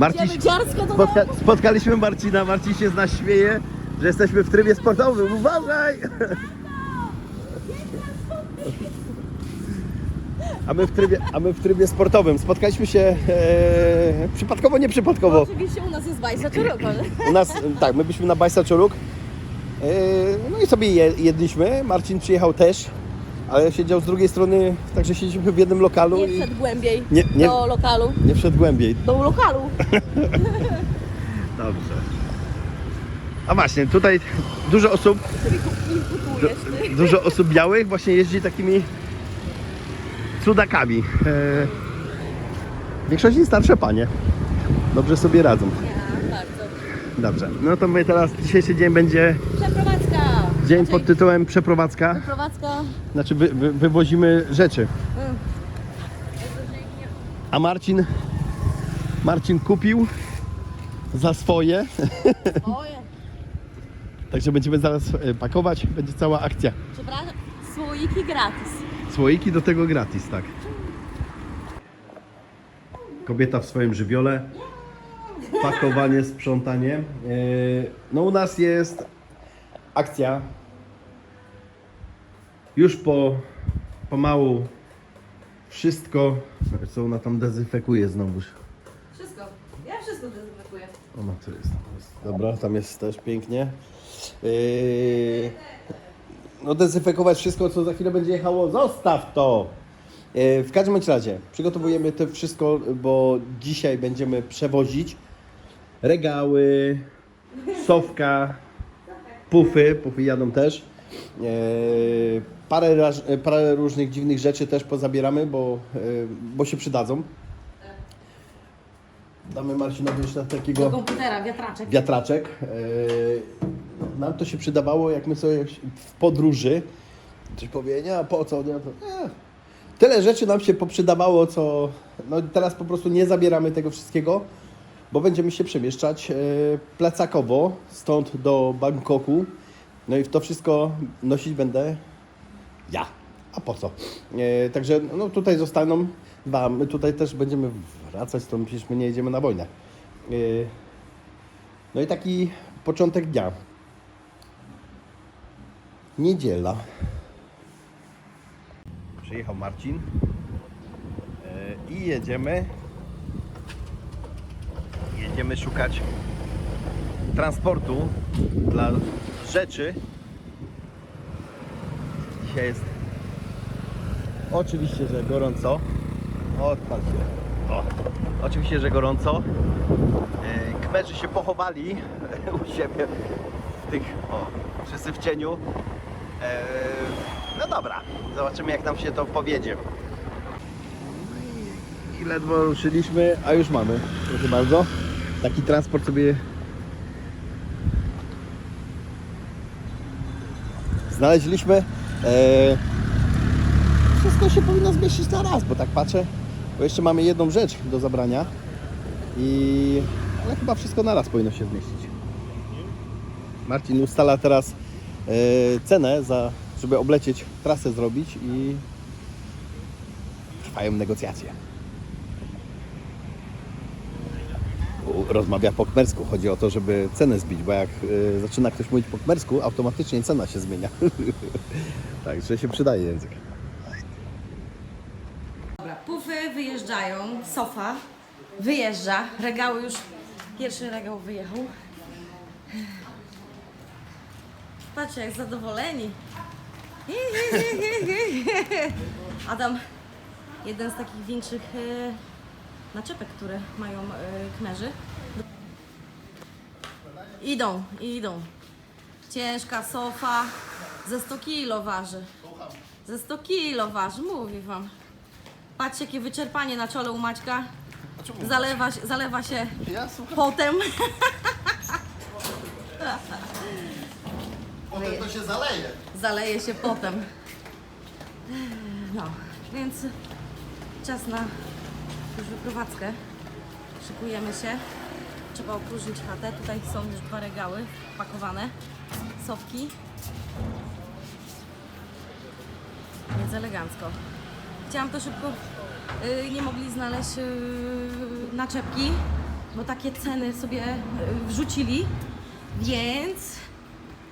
Do spotka, spotkaliśmy Marcina, Marcin się z nas śmieje, że jesteśmy w trybie sportowym, uważaj! A my w trybie, a my w trybie sportowym. Spotkaliśmy się e, przypadkowo, nie przypadkowo. Oczywiście u nas jest bajsa czy rokol. U nas, tak, my byliśmy na Bajsa Czoruk. E, no i sobie je, jedliśmy. Marcin przyjechał też, ale siedział z drugiej strony, także siedzieliśmy w jednym lokalu Nie wszedł głębiej Nie, nie. do lokalu. nie wszedł głębiej. Do lokalu. Dobrze. A właśnie, tutaj dużo osób, dużo osób białych właśnie jeździ takimi cudakami. E, w większości starsze panie. Dobrze sobie radzą. Ja, bardzo. Dobrze. No to my teraz, dzisiejszy dzień będzie Przeprowadzka. Dzień pod tytułem przeprowadzka. Przeprowadzka. Znaczy wy, wy, wywozimy rzeczy. Mm. A Marcin, Marcin kupił za swoje, Oje. także będziemy zaraz e, pakować, będzie cała akcja. Przepraszam. Słoiki gratis. Słoiki do tego gratis, tak. Kobieta w swoim żywiole. Pakowanie, sprzątanie. E, No u nas jest akcja. Już po pomału wszystko, co ona tam dezynfekuje znowuż. Wszystko. Ja wszystko dezynfekuję. Ona tu jest. jest. Dobra, tam jest też pięknie. Yy, no dezynfekować wszystko, co za chwilę będzie jechało. Zostaw to! Yy, w każdym bądź razie przygotowujemy to wszystko, bo dzisiaj będziemy przewozić regały, sofka, pufy, pufy jadą też. Yy, parę, raż- parę różnych dziwnych rzeczy też pozabieramy, bo, yy, bo się przydadzą. Damy Marcinowi jeszcze takiego Do komputera, wiatraczek. wiatraczek. Yy, Nam to się przydawało, jak my sobie w podróży coś powie, nie, a po co, nie, to, nie. Tyle rzeczy nam się poprzydawało, co no teraz po prostu nie zabieramy tego wszystkiego, bo będziemy się przemieszczać plecakowo stąd do Bangkoku. No i to wszystko nosić będę ja. A po co? E, także no, tutaj zostaną dwa. My tutaj też będziemy wracać, to przecież my nie jedziemy na wojnę. E, no i taki początek dnia. Niedziela. Przyjechał Marcin e, i jedziemy. Jedziemy szukać transportu dla rzeczy. Dzisiaj jest Oczywiście, że gorąco. Odpal się. O. Oczywiście, że gorąco. E, Kmerzy się pochowali u siebie w tych, o, wszyscy w cieniu. E, No dobra, zobaczymy jak nam się to powiedzie. I ledwo ruszyliśmy, a już mamy. Proszę bardzo. Taki transport sobie znaleźliśmy. E, wszystko się powinno zmieścić na raz, bo tak patrzę, bo jeszcze mamy jedną rzecz do zabrania i ale chyba wszystko na raz powinno się zmieścić. Marcin ustala teraz e, cenę za, żeby oblecieć trasę zrobić i trwają negocjacje. U- Rozmawia po kmersku. Chodzi o to, żeby cenę zbić, bo jak e, zaczyna ktoś mówić po kmersku, automatycznie cena się zmienia. Także się przydaje język. Dobra, pufy wyjeżdżają, sofa wyjeżdża, regały już, pierwszy regał wyjechał. Patrzcie, jak zadowoleni. Adam, jeden z takich większych e, naczepek, które mają e, kmerzy. Idą, idą. Ciężka sofa, ze 100 kilo waży. Ze 100 kilo waży, mówię wam. Patrzcie, jakie wyczerpanie na czole u Maćka. Zalewa, się- zalewa się Ja potem. Potem to się zaleje. Zaleje się potem. No, więc czas na już wyprowadzkę. Szykujemy się. Trzeba opróżnić chatę. Tutaj są już dwa regały pakowane. Sowki. Więc elegancko. Chciałam to szybko. y, nie mogli znaleźć y, naczepki. bo takie ceny sobie e, wrzucili, więc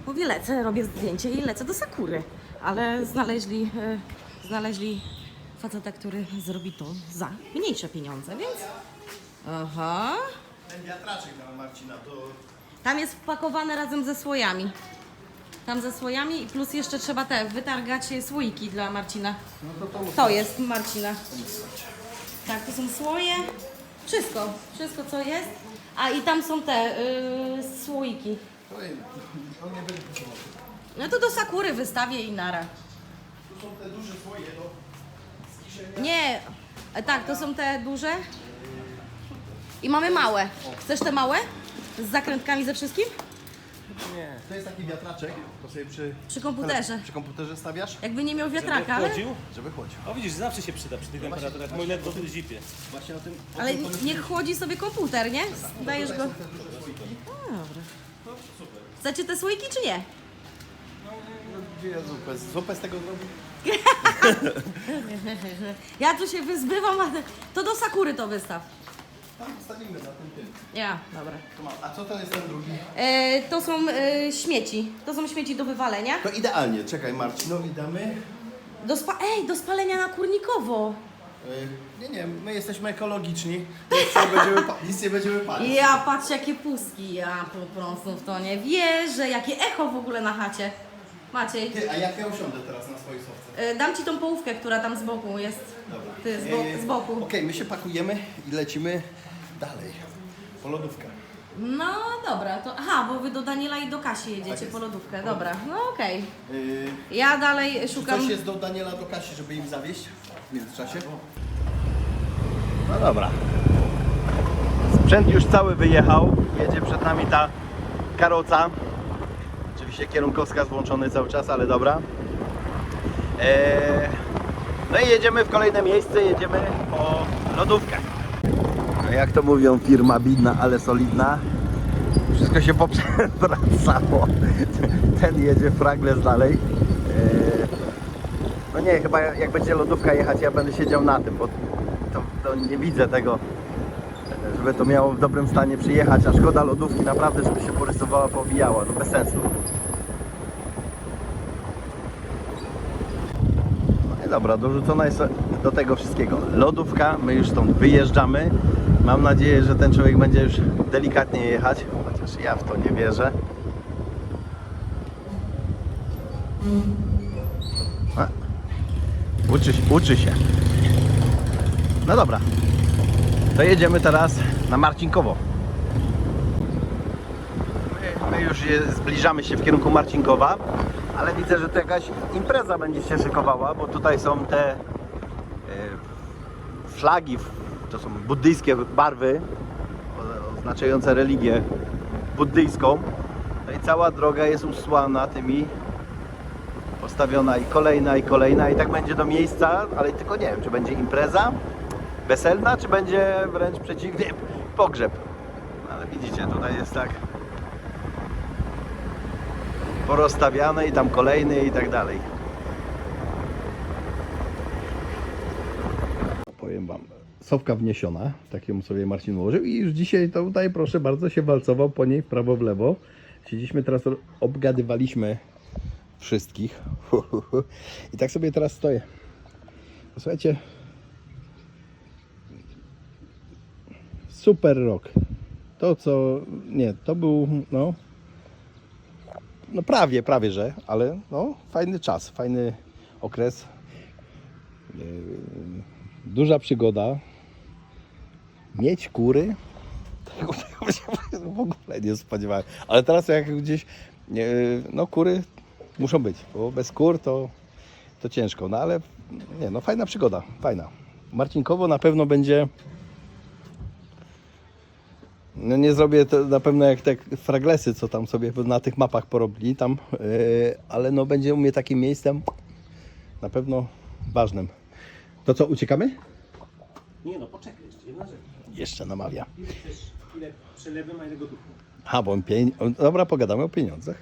mówię, lecę, robię zdjęcie i lecę do Sakury. Ale znaleźli, e, znaleźli faceta, który zrobi to za mniejsze pieniądze, więc... Aha. Ten wiatraczek dla Marcina to... Tam jest wpakowane razem ze słojami. Tam ze słojami i plus jeszcze trzeba te wytargać słoiki dla Marcina. No to to To jest Marcina. Tak, to są słoje. Wszystko, wszystko co jest. A i tam są te y, słoiki. No to do Sakury wystawię i nara. Tu są te duże swoje, no. Nie, e, tak, to są te duże. I mamy małe. Chcesz te małe? Z zakrętkami ze wszystkim? Nie. To jest taki wiatraczek, to sobie przy... Przy komputerze. Przy komputerze stawiasz, Jakby nie miał wiatraka, ale, Chodził? żeby chłodził. O widzisz, zawsze się przyda przy tych temperaturach. Mój led w zipie. Właśnie o tym... o ale tym niech chłodzi sobie komputer, nie? Dajesz go. Tutaj są te duże słoiki. No dobra. Chcecie te słoiki czy nie? No, Gdzie ja zupę? Zupę z tego zrobię? Ja tu się wyzbywam, ale to do Sakury to wystaw. Tam stawimy na tym tym. Ja, dobra. A co to jest ten drugi? E, to są e, śmieci. To są śmieci do wywalenia. To idealnie, czekaj Marcinowi damy. Do spa- Ej, do spalenia na kurnikowo. Yy, nie, nie, my jesteśmy ekologiczni, nic nie będziemy, pa- nic nie będziemy palić. Ja patrz jakie pustki. Ja po prostu w to nie wierzę. Jakie echo w ogóle na chacie. Maciej, Ty, a jak ja usiądę teraz na swojej sofce? e, dam ci tą połówkę, która tam z boku jest. Dobra. Ty, z, bo- Yy, z boku. Okej, my się pakujemy i lecimy dalej. Po lodówkę. No dobra, to. Aha, bo wy do Daniela i do Kasi jedziecie Tak jest. po lodówkę. Dobra, no okej. Yy, Ja dalej czy szukam. coś jest do Daniela, do Kasi, żeby im zawieść w międzyczasie? No dobra. Sprzęt już cały wyjechał. Jedzie przed nami ta karoca. Oczywiście kierunkowskaz włączony cały czas, ale dobra. Eee, no i jedziemy w kolejne miejsce, jedziemy po lodówkę. No jak to mówią, firma bidna, ale solidna. Wszystko się poprzewracało. Ten jedzie fragles dalej. Eee, no nie, chyba jak będzie lodówka jechać, ja będę siedział na tym, bo to, to nie widzę tego, żeby to miało w dobrym stanie przyjechać, a szkoda lodówki naprawdę, żeby się porysowała, powijała, no bez sensu. Dobra, dorzucona jest do tego wszystkiego lodówka, my już stąd wyjeżdżamy. Mam nadzieję, że ten człowiek będzie już delikatnie jechać, chociaż ja w to nie wierzę. A, Uczy, się- uczy się. No dobra. To jedziemy teraz na Marcinkowo. My, my już je, zbliżamy się w kierunku Marcinkowa, ale widzę, że to jakaś impreza będzie się szykowała, bo tutaj są te e, flagi, to są buddyjskie barwy oznaczające religię buddyjską. No i cała droga jest usłana tymi postawiona i kolejna, i kolejna i tak będzie do miejsca, ale tylko nie wiem, czy będzie impreza weselna, czy będzie wręcz przeciwnie, pogrzeb. No, Ale widzicie, tutaj jest tak porozstawiane i tam kolejny i tak dalej. Powiem Wam, sowka wniesiona, tak ją sobie Marcin ułożył i już dzisiaj to tutaj proszę bardzo się walcował po niej prawo w lewo. Siedzieliśmy teraz, obgadywaliśmy wszystkich. I tak sobie teraz stoję. Słuchajcie. Super rok. To co. Nie, to był. No. No prawie, prawie że, ale no fajny czas, fajny okres. Yy, Duża przygoda. Mieć kury. Tego, tego się w ogóle nie spodziewałem. Ale teraz jak gdzieś. nie, No kury muszą być, bo bez kur to, to ciężko. No ale nie, no fajna przygoda, fajna. Marcinkowo na pewno będzie. No nie zrobię to na pewno jak te fraglesy, co tam sobie na tych mapach porobili tam, yy, ale no będzie u mnie takim miejscem na pewno ważnym. To co, uciekamy? Nie no, poczekaj jeszcze, jedna rzecz. Jeszcze namawia. Ile przelewy ma ile gotówki? A, bo on pień... Dobra, pogadamy o pieniądzach.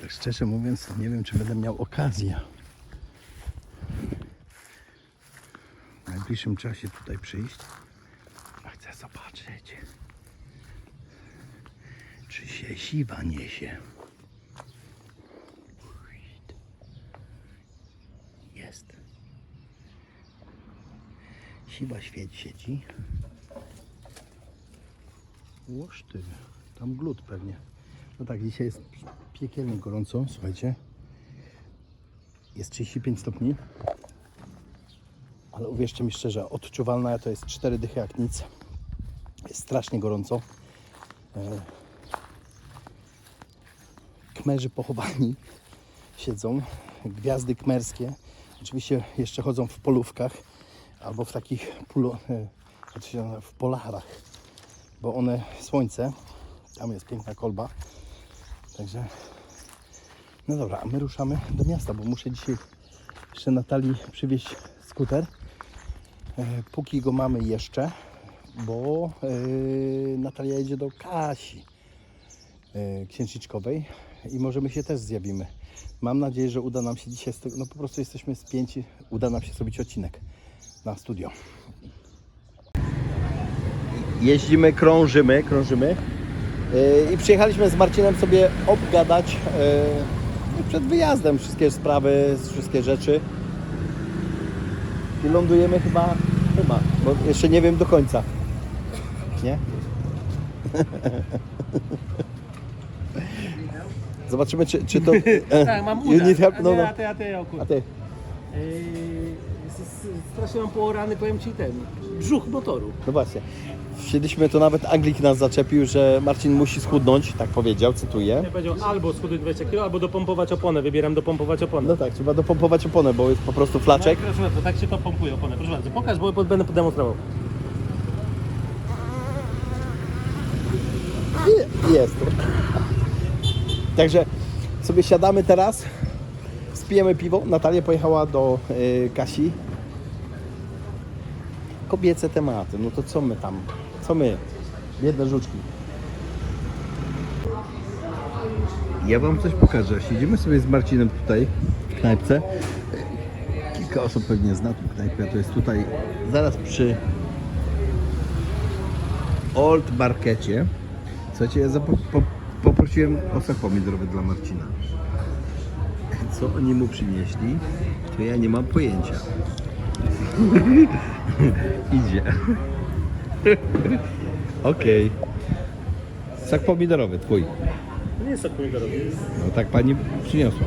Tak szczerze mówiąc, nie wiem, czy będę miał okazję w najbliższym czasie tutaj przyjść. Patrzcie. Czy się siwa niesie? Jest. Siwa świeć sieci. Łoż ty, tam glut pewnie. No tak, dzisiaj jest piekielnie gorąco, słuchajcie. Jest 35 stopni. Ale uwierzcie mi szczerze, odczuwalna to jest 4 dychy jak nic. Strasznie gorąco. E, Kmerzy pochowani siedzą, gwiazdy kmerskie. Oczywiście jeszcze chodzą w polówkach albo w takich pulo, e, w polarach, bo one słońce, tam jest piękna kolba. Także no dobra, a my ruszamy do miasta, bo muszę dzisiaj jeszcze Natalii przywieźć skuter. E, Póki go mamy jeszcze, bo e, Natalia jedzie do Kasi e, księżniczkowej i może my się też zjawimy. Mam nadzieję, że uda nam się dzisiaj, z tego, no po prostu jesteśmy spięci, uda nam się zrobić odcinek na studio. Jeździmy, krążymy, krążymy E, i przyjechaliśmy z Marcinem sobie obgadać e, przed wyjazdem wszystkie sprawy, wszystkie rzeczy. I lądujemy chyba, chyba, bo jeszcze nie wiem do końca. Nie? Zobaczymy, czy, czy to... Tak, mam You uda. need help? A No, no. A ty, a ty, o kurde. A ty? S- strasznie mam poorany, powiem ci ten, brzuch motoru. No właśnie. Wsiedliśmy, to nawet Anglik nas zaczepił, że Marcin musi schudnąć, tak powiedział, cytuję. Ja powiedział albo schudnąć 20 kg, albo dopompować oponę. Wybieram dopompować oponę. No tak, trzeba dopompować oponę, bo jest po prostu flaczek. No, proszę bardzo, tak się to pompuje oponę. Proszę bardzo, pokaż, bo będę demonstrował. I jest. Także sobie siadamy teraz, spijemy piwo. Natalia pojechała do y, Kasi. Kobiece tematy, no to co my tam? Co my? Biedne żuczki. Ja Wam coś pokażę. Siedzimy sobie z Marcinem tutaj w knajpce. Kilka osób pewnie zna tą knajpę. To jest tutaj zaraz przy Old Markecie. Słuchajcie, ja po- poprosiłem o sos pomidorowy dla Marcina. Co oni mu przynieśli, to ja nie mam pojęcia. Idzie. Okej. Sak pomidorowy, twój. To nie jest sok pomidorowy. No tak pani przyniosła.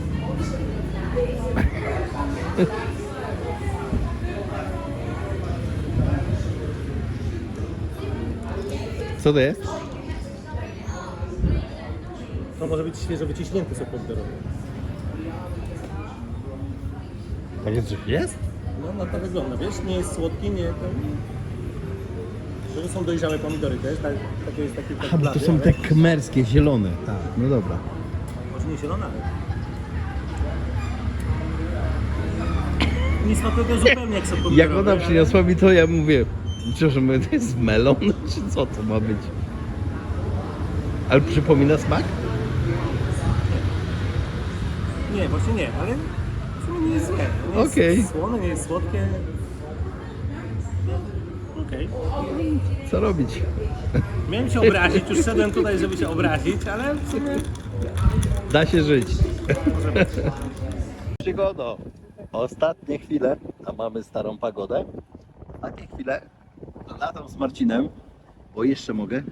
Co to jest? To może być świeżo wyciśnięty sok pomidorowy. Takie coś jest? No, no to wygląda, wiesz, nie jest słodki, nie ten... To są dojrzałe pomidory też, tak, takie jest taki tak A, bo to są te kmerskie, zielone. Tak, no dobra. Może nie zielona, ale... Nie smakuje to zupełnie jak sok pomidorowy. Jak ona ale- przyniosła mi to, ja mówię, że my to jest melon, czy co to ma być? Ale przypomina smak? Nie, właśnie nie, ale w sumie nie jest złe. Nie jest Okej. słone, nie jest słodkie. Okej. Co robić? Miałem się obrazić, już szedłem tutaj, żeby się obrazić, ale w sumie... Da się żyć. Przygodo. Ostatnie chwile, a mamy starą pagodę. Takie chwile latam z Marcinem, bo jeszcze mogę.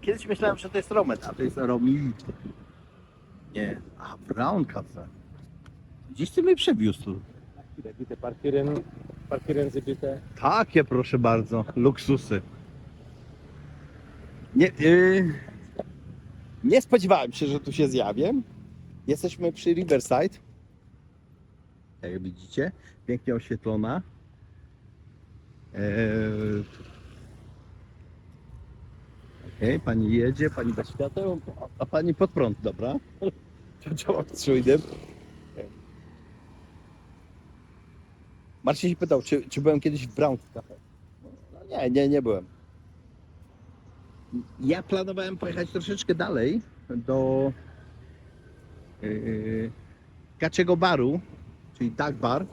Kiedyś myślałem, że to jest romet, a to jest romit. Nie, a brown cafe. Gdzieś ty mnie przewiózł tu. Bite parkiren. Takie proszę bardzo, luksusy. Nie, yy, nie spodziewałem się, że tu się zjawię. Jesteśmy przy Riverside. Jak widzicie, pięknie oświetlona. Eee, Okej, pani jedzie, pani bez świateł, a pani pod prąd, dobra. To działa z. Marcin się pytał, czy, czy byłem kiedyś w Brown Cafe. No nie, nie, nie byłem. Ja planowałem pojechać troszeczkę dalej do yy, Kaczego Baru, czyli Duck Bar.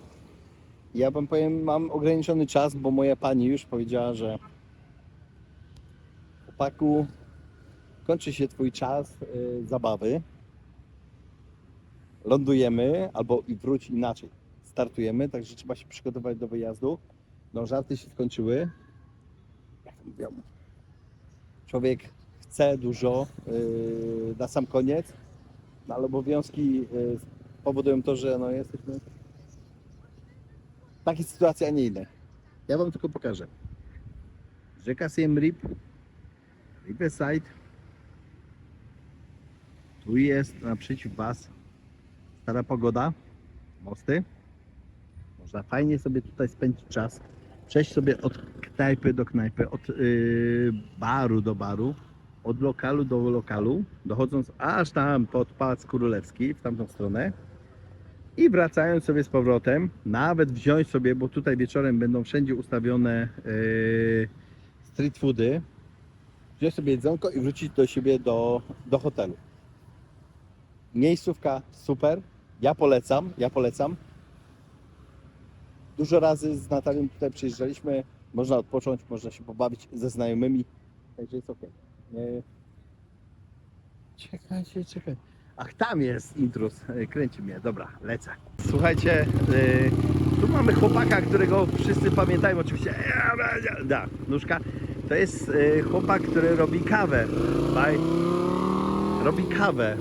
Ja wam powiem, mam ograniczony czas, bo moja pani już powiedziała, że chłopaku, kończy się twój czas y, zabawy. Lądujemy, albo i wróć inaczej. Startujemy, także trzeba się przygotować do wyjazdu. No, żarty się skończyły. Jak mówią? Człowiek chce dużo y, na sam koniec, no, ale obowiązki y, powodują to, że no, jesteśmy w takiej sytuacji, a nie innej. Ja Wam tylko pokażę. Rzeka Siem Riverside. Tu jest naprzeciw Was stara pogoda, mosty. Można fajnie sobie tutaj spędzić czas. Przejść sobie od knajpy do knajpy, od yy, baru do baru, od lokalu do lokalu, dochodząc aż tam pod Pałac Królewski, w tamtą stronę. I wracając sobie z powrotem, nawet wziąć sobie, bo tutaj wieczorem będą wszędzie ustawione yy, street foody, wziąć sobie jedzonko i wrócić do siebie do, do hotelu. Miejscówka super, ja polecam, ja polecam. Dużo razy z Natalią tutaj przyjeżdżaliśmy, można odpocząć, można się pobawić ze znajomymi, także jest ok. Nie... Czekajcie, czekaj. Ach, tam jest intrus, kręci mnie, dobra, lecę. Słuchajcie, yy, tu mamy chłopaka, którego wszyscy pamiętają, oczywiście, da, nóżka. To jest yy, chłopak, który robi kawę, robi kawę.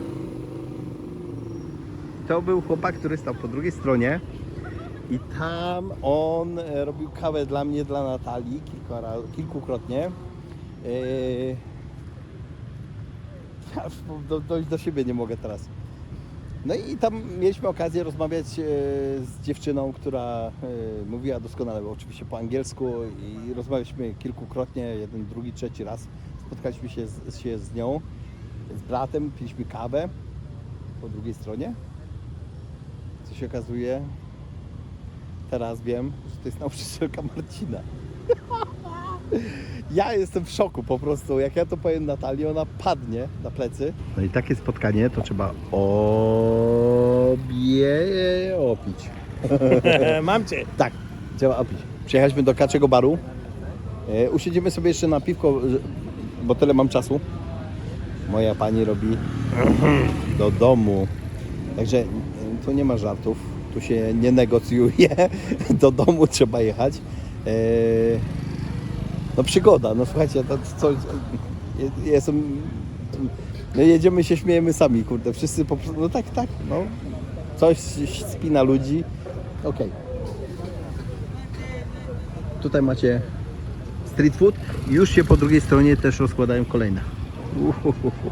To był chłopak, który stał po drugiej stronie i tam on e, robił kawę dla mnie, dla Natalii kilkukrotnie. Do, dojść do siebie nie mogę teraz. No i tam mieliśmy okazję rozmawiać e, z dziewczyną, która e, mówiła doskonale oczywiście po angielsku i rozmawialiśmy kilkukrotnie, jeden, drugi, trzeci raz. Spotkaliśmy się z, się z nią, z bratem, piliśmy kawę po drugiej stronie. Co się okazuje, teraz wiem, że to jest nauczycielka Marcina. Ja jestem w szoku po prostu. Jak ja to powiem Natalii, ona padnie na plecy. No i takie spotkanie to trzeba obie opić. Mam cię. Tak, trzeba opić. Przyjechaliśmy do Kaczego Baru. E, usiedzimy sobie jeszcze na piwko, że- bo tyle mam czasu. Moja pani robi do domu. Także e, tu nie ma żartów. Tu się nie negocjuje. Do domu trzeba jechać. E, no przygoda, no słuchajcie, to co, ja jestem, no jedziemy się śmiejemy sami, kurde, wszyscy po prostu, no tak, tak, no, coś spina ludzi, okej. Tutaj macie street food, już się po drugiej stronie też rozkładają kolejne. Uhuhuhu.